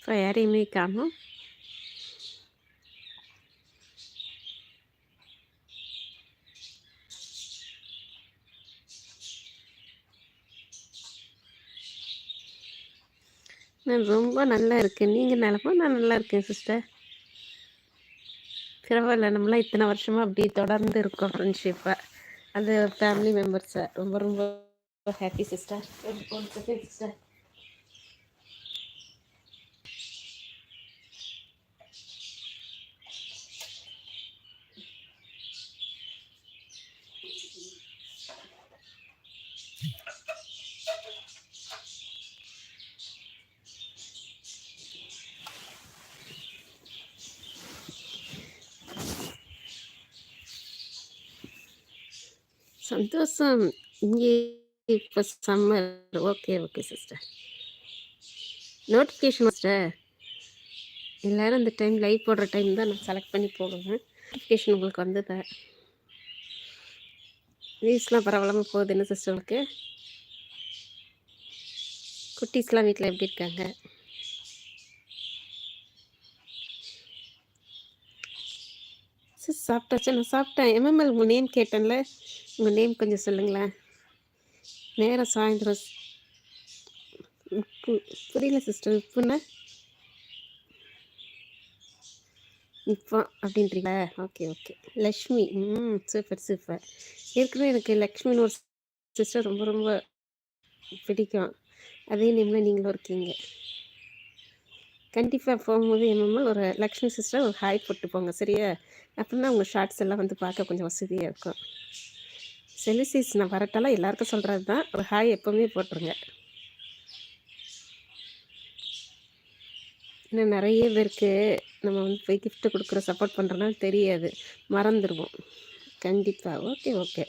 இப்போ யாரையுமே காணும் நான் ரொம்ப நல்லா இருக்கேன் நீங்கள் நிலப்போ நான் நல்லா இருக்கேன் சிஸ்டர் பரவாயில்ல நம்மளாம் இத்தனை வருஷமாக அப்படி தொடர்ந்து இருக்கோம் ஃப்ரெண்ட்ஷிப்பை அது ஃபேமிலி மெம்பர்ஸை ரொம்ப ரொம்ப ஹாப்பி சிஸ்டர் சிஸ்டர் சந்தோஷம் இங்கே இப்போ summer okay okay sister notification sister எல்லோரும் அந்த டைம் லைவ் போடுற டைம் தான் நான் செலக்ட் பண்ணி போடுவேன் நோட்டிஃபிகேஷன் உங்களுக்கு வந்ததா? நியூஸ்லாம் பரவாயில்லாமல் போகுது என்ன சிஸ்டர் உங்களுக்கு? குட்டீஸ்லாம் வீட்டில் எப்படி இருக்காங்க? சிஸ் சாப்பிட்டாச்சு. நான் சாப்பிட்டேன். எம்எம்எல் உங்கள் நேம் கேட்டேன்ல. உங்கள் நேம் கொஞ்சம் சொல்லுங்களேன். நேரம் சாயந்தரம் உப்பு புரியல சிஸ்டர் உப்புன்னா? இப்போ அப்படின்றீங்களா? Okay okay Lakshmi. ம் சூப்பர் சூப்பர் ஏற்கனவே எனக்கு லக்ஷ்மின்னு ஒரு சிஸ்டர் ரொம்ப ரொம்ப பிடிக்கும். அதே நேமில் நீங்களும் இருக்கீங்க. கண்டிப்பாக போகும்போது என்னமோ ஒரு லக்ஷ்மி சிஸ்டர் ஒரு ஹாய் போட்டு போங்க சரியா? அப்படின்னா உங்கள் ஷார்ட்ஸ் எல்லாம் வந்து பார்க்க கொஞ்சம் வசதியாக இருக்கும். செலிசிஸ் நான் வரட்டாலாம் எல்லாருக்கும் சொல்கிறது தான் ஒரு ஹாய் எப்போவுமே போட்டுருங்க. இன்னும் நிறைய பேருக்கு நம்ம வந்து போய் கிஃப்ட்டு கொடுக்குற சப்போர்ட் பண்ணுறோன்னா தெரியாது. மறந்துடுவோம் கண்டிப்பாக ஓகே ஓகே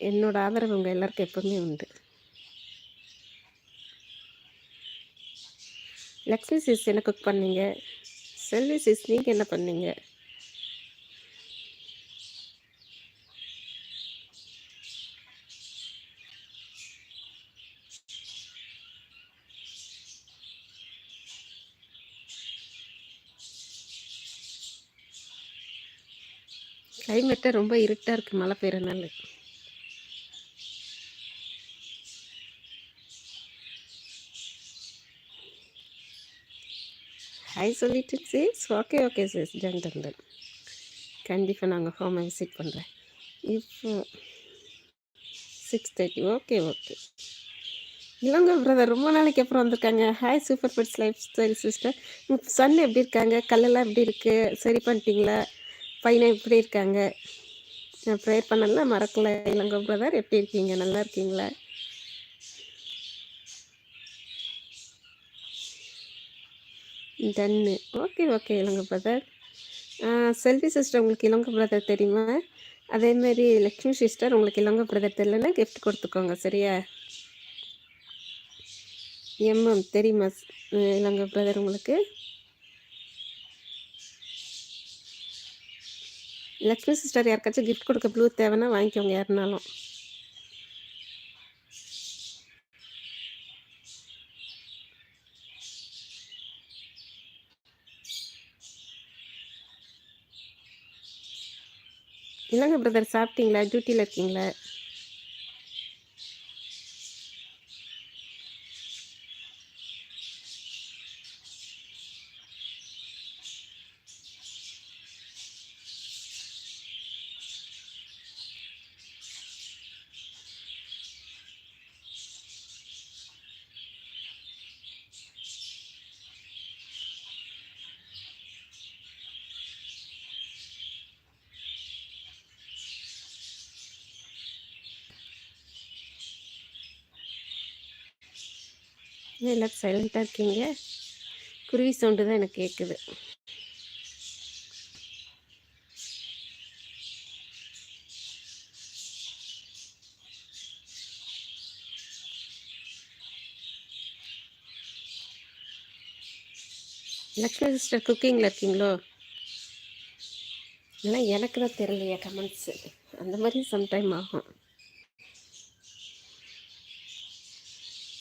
என்னோடய ஆதரவு உங்கள் எல்லாருக்கும் எப்போவுமே உண்டு. லக்ஷ்மி சிஸ் என்ன குக் பண்ணீங்க? செல்வி சிஸ் நீங்கள் என்ன பண்ணீங்க? கிளைமேட்டை ரொம்ப இருட்டாக இருக்குது மழை பெய்யறனால ஹாய் சொல்லிட்டு sis okay okay sis done done done கண்டிப்பாக நாங்கள் ஹோமை விசிட் பண்ணுறேன் இப்போ six thirty okay okay Ilango brother ரொம்ப நாளைக்கு அப்புறம் வந்திருக்காங்க. Hi super pets lifestyle sister உங்கள் சன் எப்படி இருக்காங்க? கல்லெல்லாம் எப்படி இருக்குது சரி பண்ணிட்டீங்களா? பையனை எப்படி இருக்காங்க? நான் ப்ரேயர் பண்ணல மறக்கல. இளங்கோ பிரதர் எப்படி இருக்கீங்க? நல்லா இருக்கீங்களா? டன்னு okay okay Ilango brother Selvi sister உங்களுக்கு இளங்க பிரதர் தெரியுமா? அதேமாரி லக்ஷ்மி சிஸ்டர் உங்களுக்கு இளங்க பிரதர் தெரியலன்னா கிஃப்ட் கொடுத்துக்கோங்க சரியா? எம்எம் தெரியுமா இளங்க பிரதர் உங்களுக்கு? லக்ஷ்மி சிஸ்டர் யாருக்காச்சும் கிஃப்ட் கொடுக்க ப்ளூ தேவைன்னா வாங்கிக்கோங்க யாருனாலும். என்னங்க பிரதர் சாப்பிட்டீங்களா? டியூட்டியில் இருக்கீங்களா? எல்லாம் சைலண்ட்டாக இருக்கீங்க. குருவி சவுண்டு தான் எனக்கு கேட்குது லக்ஷ்மி சிஸ்டர் குக்கிங்கில் இருக்கீங்களோ? ஆனால் எனக்கு தான் தெரியலையா கமெண்ட்ஸு அந்த மாதிரி சம்டைம் ஆகும்.